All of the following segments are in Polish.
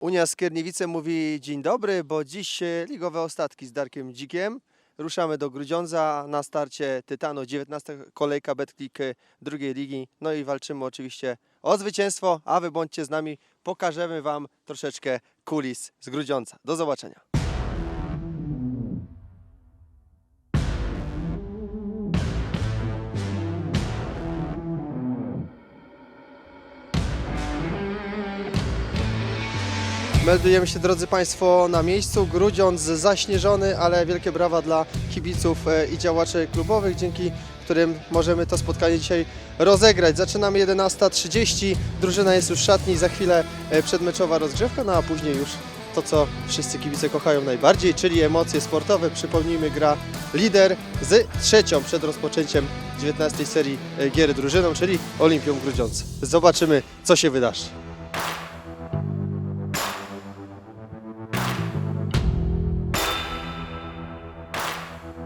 Unia Skierniewice mówi dzień dobry, bo dziś e, ligowe ostatki z Darkiem Dzikiem. Ruszamy do Grudziądza na starcie Tytanu, 19 kolejka Betclick e, drugiej ligi. No i walczymy oczywiście o zwycięstwo, a wy bądźcie z nami, pokażemy wam troszeczkę kulis z Grudziądza. Do zobaczenia. Meldujemy się, drodzy Państwo, na miejscu. Grudziądz zaśnieżony, ale wielkie brawa dla kibiców e, i działaczy klubowych, dzięki którym możemy to spotkanie dzisiaj rozegrać. Zaczynamy 11.30, drużyna jest już w szatni, za chwilę e, przedmeczowa rozgrzewka, no a później już to, co wszyscy kibice kochają najbardziej, czyli emocje sportowe. Przypomnijmy, gra lider z trzecią przed rozpoczęciem 19 serii e, gier drużyną, czyli Olimpią Grudziądz. Zobaczymy, co się wydarzy.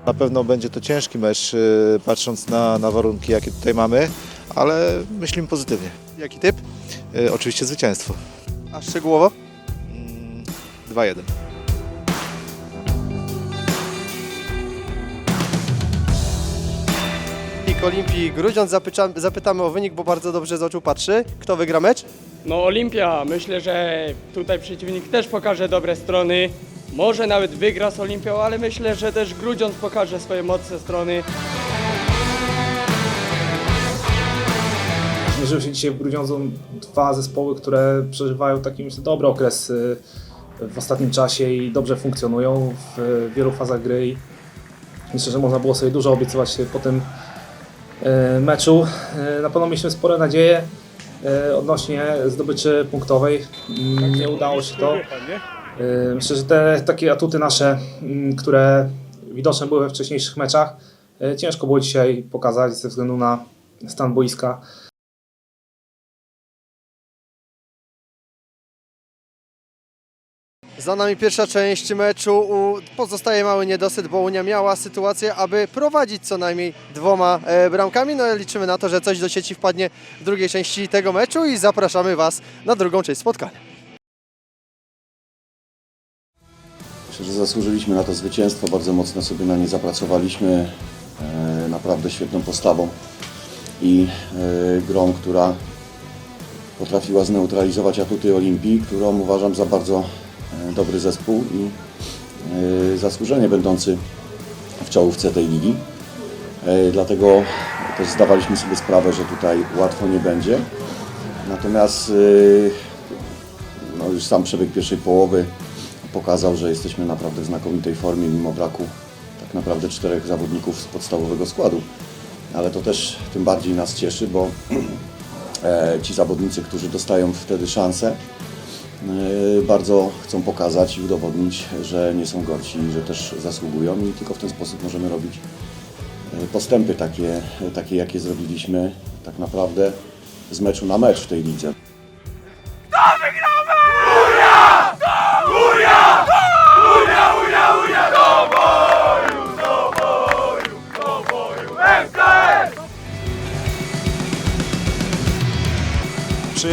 Na pewno będzie to ciężki mecz, y, patrząc na, na warunki, jakie tutaj mamy, ale myślimy pozytywnie. Jaki typ? Y, Oczywiście zwycięstwo. A szczegółowo? Mm, 2-1. Wynik Olimpii Grudziądz zapyta, zapytamy o wynik, bo bardzo dobrze z oczu patrzy. Kto wygra mecz? No Olimpia, myślę, że tutaj przeciwnik też pokaże dobre strony. Może nawet wygra z Olimpią, ale myślę, że też Grudziądz pokaże swoje mocne strony. Zmierzyły się dzisiaj w Grudziądzu dwa zespoły, które przeżywają taki myślę, dobry okres y, w ostatnim czasie i dobrze funkcjonują w wielu fazach gry. I myślę, że można było sobie dużo obiecywać po tym y, meczu. Y, Na pewno mieliśmy spore nadzieje y, odnośnie zdobyczy punktowej. Mm, Nie udało się to. Y, Myślę, że te takie atuty nasze, mm, które widoczne były we wcześniejszych meczach, y, ciężko było dzisiaj pokazać ze względu na stan boiska. Za nami pierwsza część meczu. Pozostaje mały niedosyt, bo Unia miała sytuację, aby prowadzić co najmniej dwoma e, bramkami. No liczymy na to, że coś do sieci wpadnie w drugiej części tego meczu i zapraszamy Was na drugą część spotkania. Myślę, że zasłużyliśmy na to zwycięstwo, bardzo mocno sobie na nie zapracowaliśmy, e, naprawdę świetną postawą i e, grą, która potrafiła zneutralizować atuty Olimpii, którą uważam za bardzo e, dobry zespół i zasłużenie będący w czołówce tej ligi. Dlatego też zdawaliśmy sobie sprawę, że tutaj łatwo nie będzie. Natomiast no już sam przebieg pierwszej połowy pokazał, że jesteśmy naprawdę w znakomitej formie mimo braku tak naprawdę czterech zawodników z podstawowego składu. Ale to też tym bardziej nas cieszy, bo e, ci zawodnicy, którzy dostają wtedy szansę, e, bardzo chcą pokazać i udowodnić, że nie są gorsi, że też zasługują i tylko w ten sposób możemy robić e, postępy takie, takie jakie zrobiliśmy tak naprawdę z meczu na mecz w tej lidze.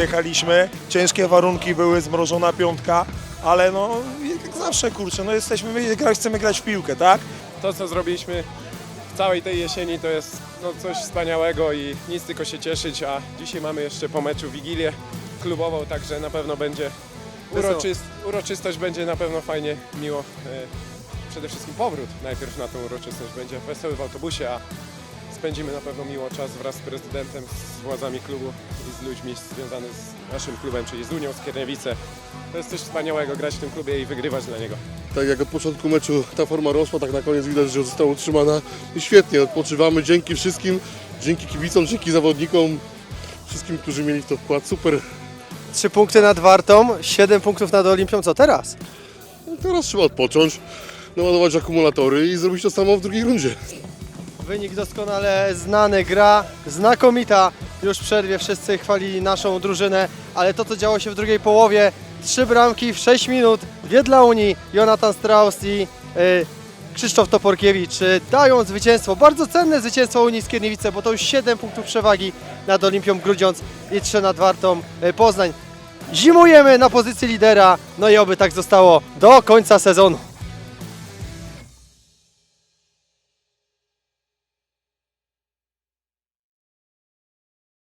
Przyjechaliśmy, ciężkie warunki były, zmrożona piątka, ale no jak zawsze kurczę, no jesteśmy, my gra- chcemy grać w piłkę, tak? to, co zrobiliśmy w całej tej jesieni, to jest no, coś wspaniałego i nic tylko się cieszyć, a dzisiaj mamy jeszcze po meczu Wigilię klubową, także na pewno będzie uroczyst, uroczystość, będzie na pewno fajnie, miło. E, przede wszystkim powrót najpierw na tą uroczystość będzie wesoły w autobusie, a spędzimy na pewno miło czas wraz z prezydentem, z władzami klubu i z ludźmi związanymi z naszym klubem, czyli z Unią Skierniewice. To jest coś wspaniałego grać w tym klubie i wygrywać dla niego. Tak jak od początku meczu ta forma rosła, tak na koniec widać, że została utrzymana i świetnie. Odpoczywamy dzięki wszystkim, dzięki kibicom, dzięki zawodnikom, wszystkim, którzy mieli w to wkład. Super. Trzy punkty nad Wartą, siedem punktów nad Olimpią. Co teraz? Teraz trzeba odpocząć, naładować akumulatory i zrobić to samo w drugiej rundzie. Wynik doskonale znany, gra znakomita. Już w przerwie wszyscy chwalili naszą drużynę, ale to co działo się w drugiej połowie, trzy bramki w 6 minut, dwie dla Unii, Jonathan Strauss i y, Krzysztof Toporkiewicz y, dają zwycięstwo, bardzo cenne zwycięstwo Unii Skierniewice, bo to już 7 punktów przewagi nad Olimpią Grudziądz i 3 nad Wartą y, Poznań. zimujemy na pozycji lidera, no i oby tak zostało do końca sezonu.